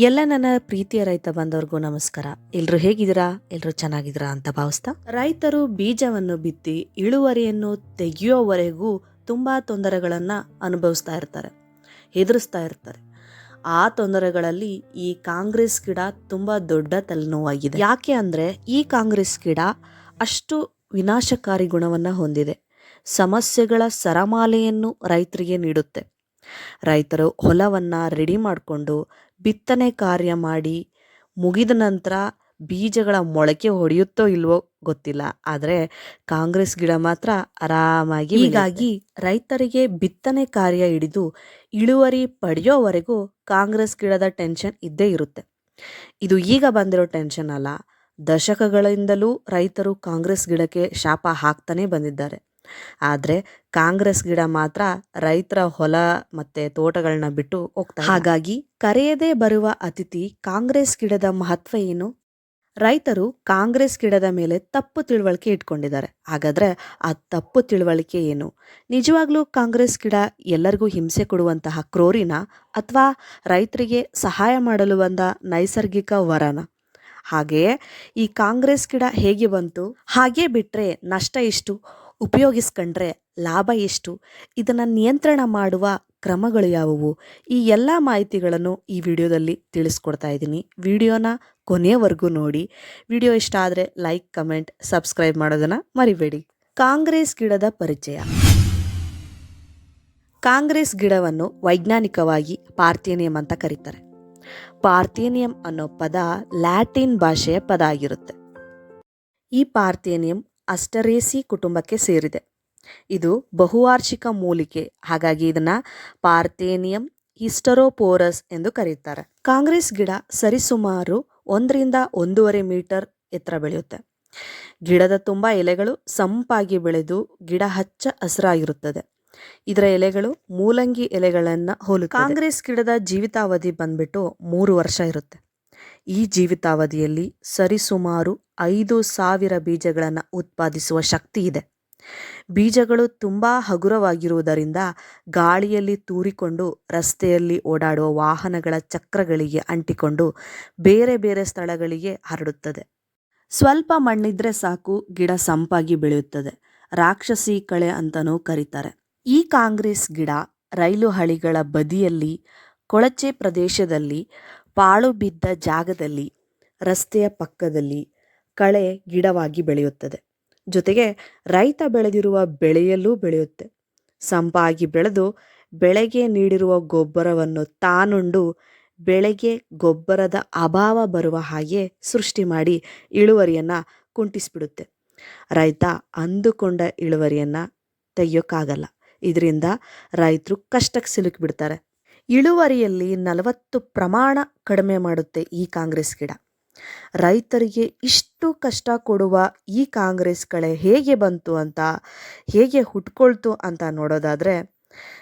ಎಲ್ಲ ನನ್ನ ಪ್ರೀತಿಯ ರೈತ ಬಂದವರಿಗೂ ನಮಸ್ಕಾರ. ಎಲ್ರು ಹೇಗಿದ್ದೀರಾ? ಎಲ್ರು ಚೆನ್ನಾಗಿದ್ದೀರಾ ಅಂತ ಭಾವಿಸ್ತಾ? ರೈತರು ಬೀಜವನ್ನು ಬಿತ್ತಿ ಇಳುವರಿಯನ್ನು ತೆಗೆಯೋವರೆಗೂ ತುಂಬಾ ತೊಂದರೆಗಳನ್ನ ಅನುಭವಿಸ್ತಾ ಇರ್ತಾರೆ. ಎದುರಿಸ್ತಾ ಇರ್ತಾರೆ. ಆ ತೊಂದರೆಗಳಲ್ಲಿ ಈ ಕಾಂಗ್ರೆಸ್ ಗಿಡ ತುಂಬಾ ದೊಡ್ಡ ತಲೆನೋವಾಗಿದೆ. ಯಾಕೆ ಅಂದ್ರೆ ಈ ಕಾಂಗ್ರೆಸ್ ಗಿಡ ಅಷ್ಟು ವಿನಾಶಕಾರಿ ಗುಣವನ್ನ ಹೊಂದಿದೆ. ಸಮಸ್ಯೆಗಳ ಸರಮಾಲೆಯನ್ನು ರೈತರಿಗೆ ನೀಡುತ್ತೆ. ರೈತರು ಹೊಲವನ್ನ ರೆಡಿ ಮಾಡಿಕೊಂಡು ಬಿತ್ತನೆ ಕಾರ್ಯ ಮಾಡಿ ಮುಗಿದ ನಂತರ ಬೀಜಗಳ ಮೊಳಕೆ ಹೊಡೆಯುತ್ತೋ ಇಲ್ವೋ ಗೊತ್ತಿಲ್ಲ. ಆದರೆ ಕಾಂಗ್ರೆಸ್ ಗಿಡ ಮಾತ್ರ ಆರಾಮಾಗಿ ಹೀಗಾಗಿ ರೈತರಿಗೆ ಬಿತ್ತನೆ ಕಾರ್ಯ ಹಿಡಿದು ಇಳುವರಿ ಪಡೆಯೋವರೆಗೂ ಕಾಂಗ್ರೆಸ್ ಗಿಡದ ಟೆನ್ಷನ್ ಇದ್ದೇ ಇರುತ್ತೆ. ಇದು ಈಗ ಬಂದಿರೋ ಟೆನ್ಷನ್ ಅಲ್ಲ. ದಶಕಗಳಿಂದಲೂ ರೈತರು ಕಾಂಗ್ರೆಸ್ ಗಿಡಕ್ಕೆ ಶಾಪ ಹಾಕ್ತಾನೇ ಬಂದಿದ್ದಾರೆ. ಆದರೆ ಕಾಂಗ್ರೆಸ್ ಗಿಡ ಮಾತ್ರ ರೈತರ ಹೊಲ ಮತ್ತೆ ತೋಟಗಳನ್ನ ಬಿಟ್ಟು ಹೋಗ್ತಾ ಹಾಗಾಗಿ ಕರೆಯದೇ ಬರುವ ಅತಿಥಿ ಕಾಂಗ್ರೆಸ್ ಗಿಡದ ಮಹತ್ವ ಏನು? ರೈತರು ಕಾಂಗ್ರೆಸ್ ಗಿಡದ ಮೇಲೆ ತಪ್ಪು ತಿಳುವಳಿಕೆ ಇಟ್ಕೊಂಡಿದ್ದಾರೆ. ಹಾಗಾದರೆ ಆ ತಪ್ಪು ತಿಳುವಳಿಕೆ ಏನು? ನಿಜವಾಗ್ಲೂ ಕಾಂಗ್ರೆಸ್ ಗಿಡ ಎಲ್ಲರಿಗೂ ಹಿಂಸೆ ಕೊಡುವಂತಹ ಕ್ರೋರಿನ ಅಥವಾ ರೈತರಿಗೆ ಸಹಾಯ ಮಾಡಲು ಬಂದ ನೈಸರ್ಗಿಕ ವರನ? ಹಾಗೆಯೇ ಈ ಕಾಂಗ್ರೆಸ್ ಗಿಡ ಹೇಗೆ ಬಂತು? ಹಾಗೆ ಬಿಟ್ಟರೆ ನಷ್ಟ ಎಷ್ಟು? ಉಪಯೋಗಿಸ್ಕೊಂಡ್ರೆ ಲಾಭ ಎಷ್ಟು? ಇದನ್ನು ನಿಯಂತ್ರಣ ಮಾಡುವ ಕ್ರಮಗಳು ಯಾವುವು? ಈ ಎಲ್ಲ ಮಾಹಿತಿಗಳನ್ನು ಈ ವಿಡಿಯೋದಲ್ಲಿ ತಿಳಿಸ್ಕೊಡ್ತಾ ಇದ್ದೀನಿ. ವಿಡಿಯೋನ ಕೊನೆಯವರೆಗೂ ನೋಡಿ. ವಿಡಿಯೋ ಇಷ್ಟ ಆದರೆ ಲೈಕ್, ಕಮೆಂಟ್, ಸಬ್ಸ್ಕ್ರೈಬ್ ಮಾಡೋದನ್ನು ಮರಿಬೇಡಿ. ಕಾಂಗ್ರೆಸ್ ಗಿಡದ ಪರಿಚಯ. ಕಾಂಗ್ರೆಸ್ ಗಿಡವನ್ನು ವೈಜ್ಞಾನಿಕವಾಗಿ ಪಾರ್ಥೇನಿಯಂ ಅಂತ ಕರೀತಾರೆ. ಪಾರ್ಥೇನಿಯಂ ಅನ್ನೋ ಪದ ಲ್ಯಾಟಿನ್ ಭಾಷೆಯ ಪದ ಆಗಿರುತ್ತೆ. ಈ ಪಾರ್ಥೇನಿಯಂ ಅಸ್ಟರೇಸಿ ಕುಟುಂಬಕ್ಕೆ ಸೇರಿದೆ. ಇದು ಬಹುವಾರ್ಷಿಕ ಮೂಲಿಕೆ. ಹಾಗಾಗಿ ಇದನ್ನು ಪಾರ್ಥೇನಿಯಂ ಹಿಸ್ಟರೋಪೋರಸ್ ಎಂದು ಕರೆಯುತ್ತಾರೆ. ಕಾಂಗ್ರೆಸ್ ಗಿಡ ಸರಿಸುಮಾರು ಒಂದರಿಂದ ಒಂದೂವರೆ ಮೀಟರ್ ಎತ್ತರ ಬೆಳೆಯುತ್ತೆ. ಗಿಡದ ತುಂಬ ಎಲೆಗಳು ಸಂಪಾಗಿ ಬೆಳೆದು ಗಿಡ ಹಚ್ಚ ಹಸಿರಾಗಿರುತ್ತದೆ. ಇದರ ಎಲೆಗಳು ಮೂಲಂಗಿ ಎಲೆಗಳನ್ನು ಹೋಲು ಕಾಂಗ್ರೆಸ್ ಗಿಡದ ಜೀವಿತಾವಧಿ ಬಂದ್ಬಿಟ್ಟು ಮೂರು ವರ್ಷ ಇರುತ್ತೆ. ಈ ಜೀವಿತಾವಧಿಯಲ್ಲಿ ಸರಿಸುಮಾರು ಐದು ಸಾವಿರ ಬೀಜಗಳನ್ನು ಉತ್ಪಾದಿಸುವ ಶಕ್ತಿ ಇದೆ. ಬೀಜಗಳು ತುಂಬ ಹಗುರವಾಗಿರುವುದರಿಂದ ಗಾಳಿಯಲ್ಲಿ ತೂರಿಕೊಂಡು ರಸ್ತೆಯಲ್ಲಿ ಓಡಾಡುವ ವಾಹನಗಳ ಚಕ್ರಗಳಿಗೆ ಅಂಟಿಕೊಂಡು ಬೇರೆ ಬೇರೆ ಸ್ಥಳಗಳಿಗೆ ಹರಡುತ್ತದೆ. ಸ್ವಲ್ಪ ಮಣ್ಣಿದ್ರೆ ಸಾಕು, ಗಿಡ ಸಂಪಾಗಿ ಬೆಳೆಯುತ್ತದೆ. ರಾಕ್ಷಸಿ ಕಳೆ ಅಂತಲೂ ಕರೀತಾರೆ. ಈ ಕಾಂಗ್ರೆಸ್ ಗಿಡ ರೈಲು ಹಳಿಗಳ ಬದಿಯಲ್ಲಿ, ಕೊಳಚೆ ಪ್ರದೇಶದಲ್ಲಿ ಪಾಳು ಬಿದ್ದ ಜಾಗದಲ್ಲಿ, ರಸ್ತೆಯ ಪಕ್ಕದಲ್ಲಿ ಕಳೆ ಗಿಡವಾಗಿ ಬೆಳೆಯುತ್ತದೆ. ಜೊತೆಗೆ ರೈತ ಬೆಳೆದಿರುವ ಬೆಳೆಯಲ್ಲೂ ಬೆಳೆಯುತ್ತೆ. ಸಂಪಾಗಿ ಬೆಳೆದು ಬೆಳೆಗೆ ನೀಡಿರುವ ಗೊಬ್ಬರವನ್ನು ತಾನುಂಡು ಬೆಳೆಗೆ ಗೊಬ್ಬರದ ಅಭಾವ ಬರುವ ಹಾಗೆ ಸೃಷ್ಟಿ ಮಾಡಿ ಇಳುವರಿಯನ್ನು ಕುಂಟಿಸ್ಬಿಡುತ್ತೆ ರೈತ ಅಂದುಕೊಂಡ ಇಳುವರಿಯನ್ನು ತೆಗಿಯೋಕ್ಕಾಗಲ್ಲ. ಇದರಿಂದ ರೈತರು ಕಷ್ಟಕ್ಕೆ ಸಿಲುಕಿಬಿಡ್ತಾರೆ. ಇಳುವರಿಯಲ್ಲಿ ನಲವತ್ತು ಪ್ರಮಾಣ ಕಡಿಮೆ ಮಾಡುತ್ತೆ ಈ ಕಾಂಗ್ರೆಸ್ ಗಿಡ. ರೈತರಿಗೆ ಇಷ್ಟು ಕಷ್ಟ ಕೊಡುವ ಈ ಕಾಂಗ್ರೆಸ್ ಕಳೆ ಹೇಗೆ ಬಂತು ಅಂತ, ಹೇಗೆ ಹುಟ್ಕೊಳ್ತು ಅಂತ ನೋಡೋದಾದರೆ,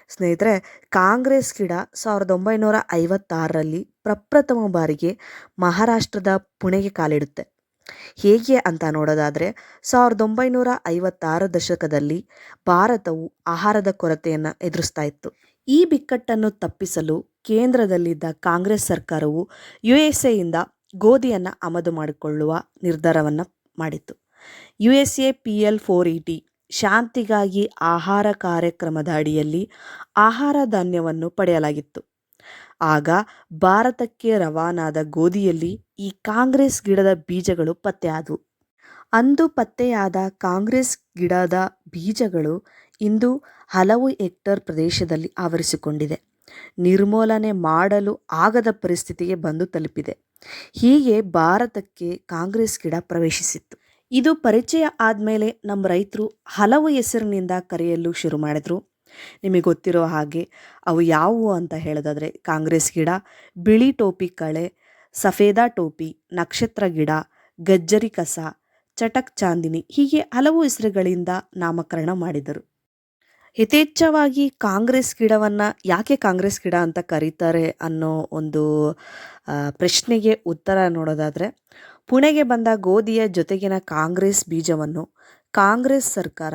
ಸ್ನೇಹಿತರೆ, ಕಾಂಗ್ರೆಸ್ ಗಿಡ ಸಾವಿರದ ಒಂಬೈನೂರ ಐವತ್ತಾರರಲ್ಲಿ ಪ್ರಪ್ರಥಮ ಬಾರಿಗೆ ಮಹಾರಾಷ್ಟ್ರದ ಪುಣೆಗೆ ಕಾಲಿಡುತ್ತೆ. ಹೇಗೆ ಅಂತ ನೋಡೋದಾದರೆ, ಸಾವಿರದ ಒಂಬೈನೂರ ಐವತ್ತಾರ ದಶಕದಲ್ಲಿ ಭಾರತವು ಆಹಾರದ ಕೊರತೆಯನ್ನು ಎದುರಿಸ್ತಾ ಇತ್ತು. ಈ ಬಿಕ್ಕಟ್ಟನ್ನು ತಪ್ಪಿಸಲು ಕೇಂದ್ರದಲ್ಲಿದ್ದ ಕಾಂಗ್ರೆಸ್ ಸರ್ಕಾರವು ಯು ಎಸ್ ಎಯಿಂದ ಗೋಧಿಯನ್ನು ಆಮದು ಮಾಡಿಕೊಳ್ಳುವ ನಿರ್ಧಾರವನ್ನು ಮಾಡಿತ್ತು. U S A P L four eighty ಶಾಂತಿಗಾಗಿ ಆಹಾರ ಕಾರ್ಯಕ್ರಮದ ಅಡಿಯಲ್ಲಿ ಆಹಾರ ಧಾನ್ಯವನ್ನು ಪಡೆಯಲಾಗಿತ್ತು. ಆಗ ಭಾರತಕ್ಕೆ ರವಾನಾದ ಗೋಧಿಯಲ್ಲಿ ಈ ಕಾಂಗ್ರೆಸ್ ಗಿಡದ ಬೀಜಗಳು ಪತ್ತೆಯಾದವು. ಅಂದು ಪತ್ತೆಯಾದ ಕಾಂಗ್ರೆಸ್ ಗಿಡದ ಬೀಜಗಳು ಇಂದು ಹಲವು ಹೆಕ್ಟರ್ ಪ್ರದೇಶದಲ್ಲಿ ಆವರಿಸಿಕೊಂಡಿದೆ. ನಿರ್ಮೂಲನೆ ಮಾಡಲು ಆಗದ ಪರಿಸ್ಥಿತಿಗೆ ಬಂದು ತಲುಪಿದೆ. ಹೀಗೆ ಭಾರತಕ್ಕೆ ಕಾಂಗ್ರೆಸ್ ಗಿಡ ಪ್ರವೇಶಿಸಿತ್ತು. ಇದು ಪರಿಚಯ ಆದಮೇಲೆ ನಮ್ಮ ರೈತರು ಹಲವು ಹೆಸರಿನಿಂದ ಕರೆಯಲು ಶುರು ಮಾಡಿದರು. ನಿಮಗೆ ಗೊತ್ತಿರೋ ಹಾಗೆ ಅವು ಯಾವುವು ಅಂತ ಹೇಳೋದಾದರೆ ಕಾಂಗ್ರೆಸ್ ಗಿಡ, ಬಿಳಿ ಟೋಪಿ ಕಳೆ, ಸಫೇದಾ ಟೋಪಿ, ನಕ್ಷತ್ರ ಗಿಡ, ಗಜ್ಜರಿ ಕಸ, ಚಟಕ್ ಚಾಂದಿನಿ ಹೀಗೆ ಹಲವು ಹೆಸರುಗಳಿಂದ ನಾಮಕರಣ ಮಾಡಿದರು. ಯಥೇಚ್ಛವಾಗಿ ಕಾಂಗ್ರೆಸ್ ಗಿಡವನ್ನು ಯಾಕೆ ಕಾಂಗ್ರೆಸ್ ಗಿಡ ಅಂತ ಕರೀತಾರೆ ಅನ್ನೋ ಒಂದು ಪ್ರಶ್ನೆಗೆ ಉತ್ತರ ನೋಡೋದಾದರೆ, ಪುಣೆಗೆ ಬಂದ ಗೋಧಿಯ ಜೊತೆಗಿನ ಕಾಂಗ್ರೆಸ್ ಬೀಜವನ್ನು ಕಾಂಗ್ರೆಸ್ ಸರ್ಕಾರ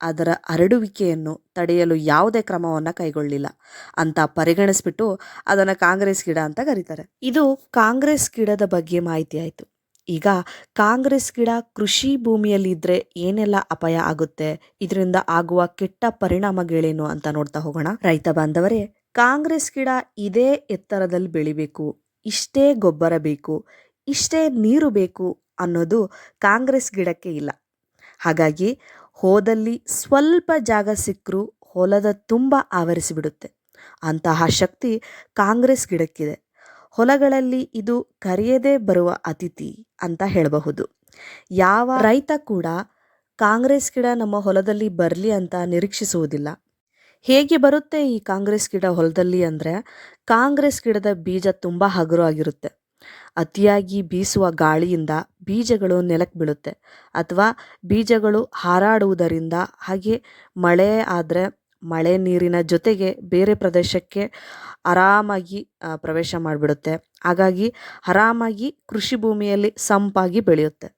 ಅದರ ಹರಡುವಿಕೆಯನ್ನು ತಡೆಯಲು ಯಾವುದೇ ಕ್ರಮವನ್ನು ಕೈಗೊಳ್ಳಿಲ್ಲ ಅಂತ ಪರಿಗಣಿಸ್ಬಿಟ್ಟು ಅದನ್ನು ಕಾಂಗ್ರೆಸ್ ಗಿಡ ಅಂತ ಕರೀತಾರೆ. ಇದು ಕಾಂಗ್ರೆಸ್ ಗಿಡದ ಬಗ್ಗೆ ಮಾಹಿತಿ ಆಯಿತು. ಈಗ ಕಾಂಗ್ರೆಸ್ ಗಿಡ ಕೃಷಿ ಭೂಮಿಯಲ್ಲಿ ಇದ್ರೆ ಏನೆಲ್ಲ ಅಪಾಯ ಆಗುತ್ತೆ? ಇದರಿಂದ ಆಗುವ ಕೆಟ್ಟ ಪರಿಣಾಮಗಳೇನು ಅಂತ ನೋಡ್ತಾ ಹೋಗೋಣ. ರೈತ ಬಾಂಧವರೇ, ಕಾಂಗ್ರೆಸ್ ಗಿಡ ಇದೇ ಎತ್ತರದಲ್ಲಿ ಬೆಳಿಬೇಕು, ಇಷ್ಟೇ ಗೊಬ್ಬರ ಬೇಕು, ಇಷ್ಟೇ ನೀರು ಬೇಕು ಅನ್ನೋದು ಕಾಂಗ್ರೆಸ್ ಗಿಡಕ್ಕೆ ಇಲ್ಲ. ಹಾಗಾಗಿ ಹೋದಲ್ಲಿ ಸ್ವಲ್ಪ ಜಾಗ ಸಿಕ್ಕರೂ ಹೊಲದ ತುಂಬ ಆವರಿಸಿಬಿಡುತ್ತೆ ಅಂತಹ ಶಕ್ತಿ ಕಾಂಗ್ರೆಸ್ ಗಿಡಕ್ಕಿದೆ. ಹೊಲಗಳಲ್ಲಿ ಇದು ಕರೆಯದೇ ಬರುವ ಅತಿಥಿ ಅಂತ ಹೇಳಬಹುದು. ಯಾವ ರೈತ ಕೂಡ ಕಾಂಗ್ರೆಸ್ ಗಿಡ ನಮ್ಮ ಹೊಲದಲ್ಲಿ ಬರಲಿ ಅಂತ ನಿರೀಕ್ಷಿಸುವುದಿಲ್ಲ. ಹೇಗೆ ಬರುತ್ತೆ ಈ ಕಾಂಗ್ರೆಸ್ ಗಿಡ ಹೊಲದಲ್ಲಿ ಅಂದರೆ ಕಾಂಗ್ರೆಸ್ ಗಿಡದ ಬೀಜ ತುಂಬ ಹಗುರು ಆಗಿರುತ್ತೆ. ಅತಿಯಾಗಿ ಬೀಸುವ ಗಾಳಿಯಿಂದ ಬೀಜಗಳು ನೆಲಕ್ಕೆ ಬೀಳುತ್ತೆ. ಅಥವಾ ಬೀಜಗಳು ಹಾರಾಡುವುದರಿಂದ ಹಾಗೆ ಮಳೆ ಆದರೆ ಮಳೆ ನೀರಿನ ಜೊತೆಗೆ ಬೇರೆ ಪ್ರದೇಶಕ್ಕೆ ಆರಾಮಾಗಿ ಪ್ರವೇಶ ಮಾಡಿಬಿಡುತ್ತೆ. ಹಾಗಾಗಿ ಆರಾಮಾಗಿ ಕೃಷಿ ಭೂಮಿಯಲ್ಲಿ ಸಂಪಾಗಿ ಬೆಳೆಯುತ್ತೆ.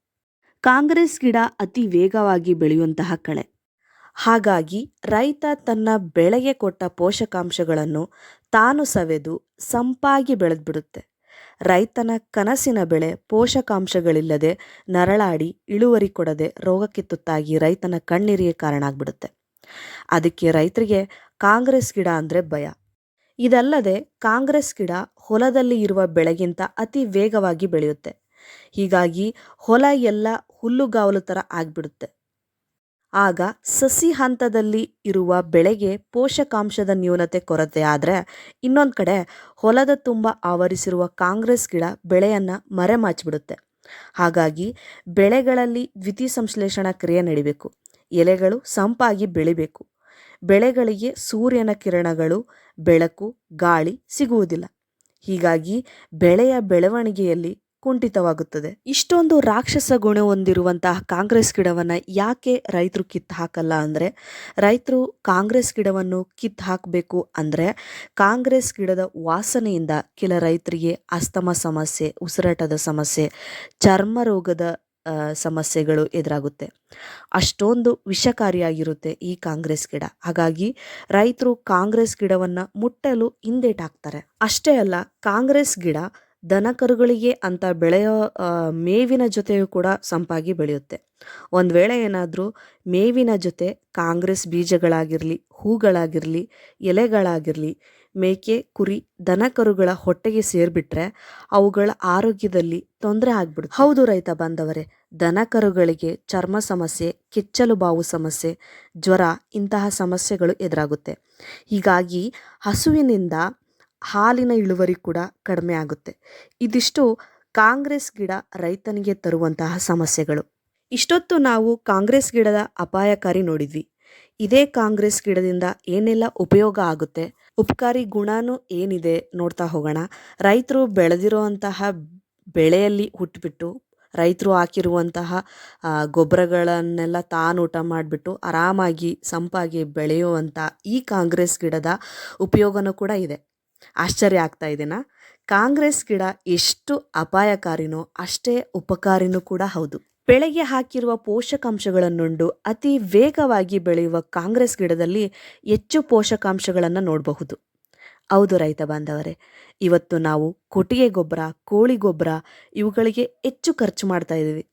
ಕಾಂಗ್ರೆಸ್ ಗಿಡ ಅತಿ ವೇಗವಾಗಿ ಬೆಳೆಯುವಂತಹ ಕಳೆ. ಹಾಗಾಗಿ ರೈತ ತನ್ನ ಬೆಳೆಗೆ ಕೊಟ್ಟ ಪೋಷಕಾಂಶಗಳನ್ನು ತಾನು ಸವೆದು ಸಂಪಾಗಿ ಬೆಳೆದ್ಬಿಡುತ್ತೆ. ರೈತನ ಕನಸಿನ ಬೆಳೆ ಪೋಷಕಾಂಶಗಳಿಲ್ಲದೆ ನರಳಾಡಿ ಇಳುವರಿ ಕೊಡದೆ ರೋಗಕ್ಕೆ ತುತ್ತಾಗಿ ರೈತನ ಕಣ್ಣೀರಿಗೆ ಕಾರಣ ಆಗ್ಬಿಡುತ್ತೆ ಅದಕ್ಕೆ ರೈತರಿಗೆ ಕಾಂಗ್ರೆಸ್ ಗಿಡ ಅಂದರೆ ಭಯ. ಇದಲ್ಲದೆ ಕಾಂಗ್ರೆಸ್ ಗಿಡ ಹೊಲದಲ್ಲಿ ಇರುವ ಬೆಳೆಗಿಂತ ಅತಿ ವೇಗವಾಗಿ ಬೆಳೆಯುತ್ತೆ. ಹೀಗಾಗಿ ಹೊಲ ಎಲ್ಲ ಹುಲ್ಲುಗಾವಲು ಥರ ಆಗಿಬಿಡುತ್ತೆ. ಆಗ ಸಸಿ ಹಂತದಲ್ಲಿ ಇರುವ ಬೆಳೆಗೆ ಪೋಷಕಾಂಶದ ನ್ಯೂನತೆ ಕೊರತೆ ಆದರೆ ಇನ್ನೊಂದು ಕಡೆ ಹೊಲದ ತುಂಬ ಆವರಿಸಿರುವ ಕಾಂಗ್ರೆಸ್ ಗಿಡ ಬೆಳೆಯನ್ನು ಮರೆಮಾಚಿಬಿಡುತ್ತೆ. ಹಾಗಾಗಿ ಬೆಳೆಗಳಲ್ಲಿ ದ್ವಿತೀಯ ಸಂಶ್ಲೇಷಣಾ ಕ್ರಿಯೆ ನಡಿಬೇಕು. ಎಲೆಗಳು ಸಂಪಾಗಿ ಬೆಳಿಬೇಕು. ಬೆಳೆಗಳಿಗೆ ಸೂರ್ಯನ ಕಿರಣಗಳು, ಬೆಳಕು, ಗಾಳಿ ಸಿಗುವುದಿಲ್ಲ. ಹೀಗಾಗಿ ಬೆಳೆಯ ಬೆಳವಣಿಗೆಯಲ್ಲಿ ಕುಂಠಿತವಾಗುತ್ತದೆ. ಇಷ್ಟೊಂದು ರಾಕ್ಷಸ ಗುಣ ಹೊಂದಿರುವಂತಹ ಕಾಂಗ್ರೆಸ್ ಗಿಡವನ್ನು ಯಾಕೆ ರೈತರು ಕಿತ್ತು ಹಾಕಲ್ಲ ಅಂದರೆ, ರೈತರು ಕಾಂಗ್ರೆಸ್ ಗಿಡವನ್ನು ಕಿತ್ತು ಹಾಕಬೇಕು ಅಂದರೆ, ಕಾಂಗ್ರೆಸ್ ಗಿಡದ ವಾಸನೆಯಿಂದ ಕೆಲ ರೈತರಿಗೆ ಅಸ್ತಮ ಸಮಸ್ಯೆ, ಉಸಿರಾಟದ ಸಮಸ್ಯೆ, ಚರ್ಮ ರೋಗದ ಸಮಸ್ಯೆಗಳು ಎದುರಾಗುತ್ತೆ. ಅಷ್ಟೊಂದು ವಿಷಕಾರಿಯಾಗಿರುತ್ತೆ ಈ ಕಾಂಗ್ರೆಸ್ ಗಿಡ. ಹಾಗಾಗಿ ರೈತರು ಕಾಂಗ್ರೆಸ್ ಗಿಡವನ್ನು ಮುಟ್ಟಲು ಹಿಂದೇಟಾಕ್ತಾರೆ ಅಷ್ಟೇ ಅಲ್ಲ, ಕಾಂಗ್ರೆಸ್ ಗಿಡ ದನಕರುಗಳಿಗೆ ಅಂತ ಬೆಳೆಯೋ ಮೇವಿನ ಜೊತೆಯೂ ಕೂಡ ಸಂಪಾಗಿ ಬೆಳೆಯುತ್ತೆ. ಒಂದು ವೇಳೆ ಏನಾದರೂ ಮೇವಿನ ಜೊತೆ ಕಾಂಗ್ರೆಸ್ ಬೀಜಗಳಾಗಿರಲಿ, ಹೂಗಳಾಗಿರಲಿ, ಎಲೆಗಳಾಗಿರಲಿ ಮೇಕೆ, ಕುರಿ, ದನಕರುಗಳ ಹೊಟ್ಟೆಗೆ ಸೇರಿಬಿಟ್ರೆ ಅವುಗಳ ಆರೋಗ್ಯದಲ್ಲಿ ತೊಂದರೆ ಆಗ್ಬಿಡುತ್ತೆ. ಹೌದು ರೈತ ಬಾಂಧವರೇ, ದನಕರುಗಳಿಗೆ ಚರ್ಮ ಸಮಸ್ಯೆ, ಕೆಚ್ಚಲು ಬಾವು ಸಮಸ್ಯೆ, ಜ್ವರ ಇಂತಹ ಸಮಸ್ಯೆಗಳು ಎದುರಾಗುತ್ತೆ. ಹೀಗಾಗಿ ಹಸುವಿನಿಂದ ಹಾಲಿನ ಇಳುವರಿ ಕೂಡ ಕಡಿಮೆ ಆಗುತ್ತೆ. ಇದಿಷ್ಟು ಕಾಂಗ್ರೆಸ್ ಗಿಡ ರೈತನಿಗೆ ತರುವಂತಹ ಸಮಸ್ಯೆಗಳು. ಇಷ್ಟೊತ್ತು ನಾವು ಕಾಂಗ್ರೆಸ್ ಗಿಡದ ಅಪಾಯಕಾರಿ ನೋಡಿದ್ವಿ. ಇದೇ ಕಾಂಗ್ರೆಸ್ ಗಿಡದಿಂದ ಏನೆಲ್ಲ ಉಪಯೋಗ ಆಗುತ್ತೆ? ಉಪಕಾರಿ ಗುಣನೂ ಏನಿದೆ ನೋಡ್ತಾ ಹೋಗೋಣ. ರೈತರು ಬೆಳೆದಿರುವಂತಹ ಬೆಳೆಯಲ್ಲಿ ಹುಟ್ಟುಬಿಟ್ಟು ರೈತರು ಹಾಕಿರುವಂತಹ ಗೊಬ್ಬರಗಳನ್ನೆಲ್ಲ ತಾನು ಊಟ ಮಾಡಿಬಿಟ್ಟು ಆರಾಮಾಗಿ ಸಂಪಾಗಿ ಬೆಳೆಯುವಂಥ ಈ ಕಾಂಗ್ರೆಸ್ ಗಿಡದ ಉಪಯೋಗನೂ ಕೂಡ ಇದೆ. ಆಶ್ಚರ್ಯ ಆಗ್ತಾ ಇದೆನಾ? ಕಾಂಗ್ರೆಸ್ ಗಿಡ ಎಷ್ಟು ಅಪಾಯಕಾರಿನೋ ಅಷ್ಟೇ ಉಪಕಾರಿನೂ ಕೂಡ ಹೌದು. ಬೆಳೆಗೆ ಹಾಕಿರುವ ಪೋಷಕಾಂಶಗಳನ್ನುಂಡು ಅತಿ ವೇಗವಾಗಿ ಬೆಳೆಯುವ ಕಾಂಗ್ರೆಸ್ ಗಿಡದಲ್ಲಿ ಹೆಚ್ಚು ಪೋಷಕಾಂಶಗಳನ್ನು ನೋಡಬಹುದು. ಹೌದು ರೈತ ಬಾಂಧವರೇ, ಇವತ್ತು ನಾವು ಕೊಟ್ಟಿಗೆ ಗೊಬ್ಬರ, ಕೋಳಿ ಗೊಬ್ಬರ ಇವುಗಳಿಗೆ ಹೆಚ್ಚು ಖರ್ಚು ಮಾಡ್ತಾ ಇದ್ದೀವಿ.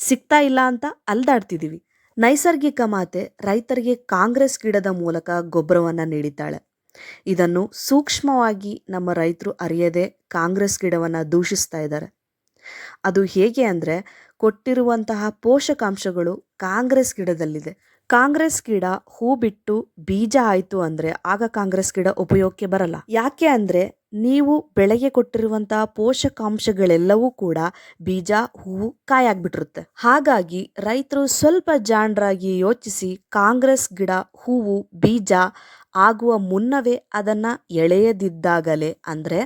ಸಿಗ್ತಾ ಇಲ್ಲ ಅಂತ ಅಲ್ದಾಡ್ತಿದ್ದೀವಿ. ನೈಸರ್ಗಿಕ ಮಾತೆ ರೈತರಿಗೆ ಕಾಂಗ್ರೆಸ್ ಗಿಡದ ಮೂಲಕ ಗೊಬ್ಬರವನ್ನು ನೀಡಿದ್ದಾಳೆ. ಇದನ್ನು ಸೂಕ್ಷ್ಮವಾಗಿ ನಮ್ಮ ರೈತರು ಅರಿಯದೆ ಕಾಂಗ್ರೆಸ್ ಗಿಡವನ್ನು ದೂಷಿಸ್ತಾ ಇದ್ದಾರೆ. ಅದು ಹೇಗೆ ಅಂದರೆ ಕೊಟ್ಟಿರುವಂತಹ ಪೋಷಕಾಂಶಗಳು ಕಾಂಗ್ರೆಸ್ ಗಿಡದಲ್ಲಿದೆ. ಕಾಂಗ್ರೆಸ್ ಗಿಡ ಹೂ ಬಿಟ್ಟು ಬೀಜ ಆಯಿತು ಅಂದರೆ ಆಗ ಕಾಂಗ್ರೆಸ್ ಗಿಡ ಉಪಯೋಗಕ್ಕೆ ಬರಲ್ಲ. ಯಾಕೆ ಅಂದರೆ ನೀವು ಬೆಳೆಗೆ ಕೊಟ್ಟಿರುವಂತಹ ಪೋಷಕಾಂಶಗಳೆಲ್ಲವೂ ಕೂಡ ಬೀಜ ಹೂವು ಕಾಯಾಗ್ಬಿಟ್ಟಿರುತ್ತೆ. ಹಾಗಾಗಿ ರೈತರು ಸ್ವಲ್ಪ ಜಾಣರಾಗಿ ಯೋಚಿಸಿ ಕಾಂಗ್ರೆಸ್ ಗಿಡ, ಹೂವು, ಬೀಜ ಆಗುವ ಮುನ್ನವೇ ಅದನ್ನು ಎಳೆಯದಿದ್ದಾಗಲೇ ಅಂದರೆ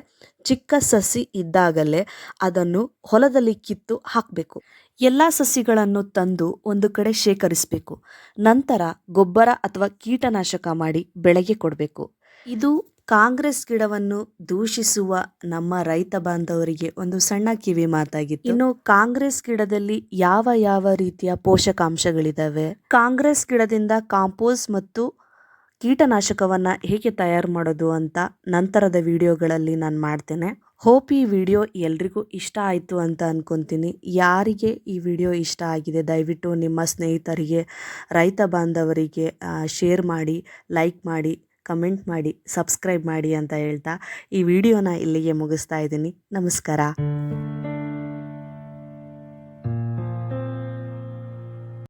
ಚಿಕ್ಕ ಸಸಿ ಇದ್ದಾಗಲೇ ಅದನ್ನು ಹೊಲದಲ್ಲಿ ಕಿತ್ತು ಹಾಕಬೇಕು. ಎಲ್ಲ ಸಸಿಗಳನ್ನು ತಂದು ಒಂದು ಕಡೆ ಶೇಖರಿಸಬೇಕು. ನಂತರ ಗೊಬ್ಬರ ಅಥವಾ ಕೀಟನಾಶಕ ಮಾಡಿ ಬೆಳೆಗೆ ಕೊಡಬೇಕು. ಇದು ಕಾಂಗ್ರೆಸ್ ಗಿಡವನ್ನು ದೂಷಿಸುವ ನಮ್ಮ ರೈತ ಬಾಂಧವರಿಗೆ ಒಂದು ಸಣ್ಣ ಕಿವಿ ಮಾತಾಗಿತ್ತು. ಇನ್ನು ಕಾಂಗ್ರೆಸ್ ಗಿಡದಲ್ಲಿ ಯಾವ ಯಾವ ರೀತಿಯ ಪೋಷಕಾಂಶಗಳಿದಾವೆ? ಕಾಂಗ್ರೆಸ್ ಗಿಡದಿಂದ ಕಾಂಪೋಸ್ ಮತ್ತು ಕೀಟನಾಶಕವನ್ನ ಹೇಗೆ ತಯಾರು ಮಾಡೋದು ಅಂತ ನಂತರದ ವಿಡಿಯೋಗಳಲ್ಲಿ ನಾನು ಮಾಡ್ತೇನೆ. ಹೋಪ್ ಈ ವಿಡಿಯೋ ಎಲ್ರಿಗೂ ಇಷ್ಟ ಆಯಿತು ಅಂತ ಅಂದ್ಕೊತೀನಿ ಯಾರಿಗೆ ಈ ವಿಡಿಯೋ ಇಷ್ಟ ಆಗಿದೆ, ದಯವಿಟ್ಟು ನಿಮ್ಮ ಸ್ನೇಹಿತರಿಗೆ, ರೈತ ಬಾಂಧವರಿಗೆ ಶೇರ್ ಮಾಡಿ ಲೈಕ್ ಮಾಡಿ ಕಮೆಂಟ್ ಮಾಡಿ ಸಬ್ಸ್ಕ್ರೈಬ್ ಮಾಡಿ ಅಂತ ಹೇಳ್ತಾ ಈ ವಿಡಿಯೋನ ಇಲ್ಲಿಗೆ ಮುಗಿಸ್ತಾ ಇದ್ದೀನಿ. ನಮಸ್ಕಾರ.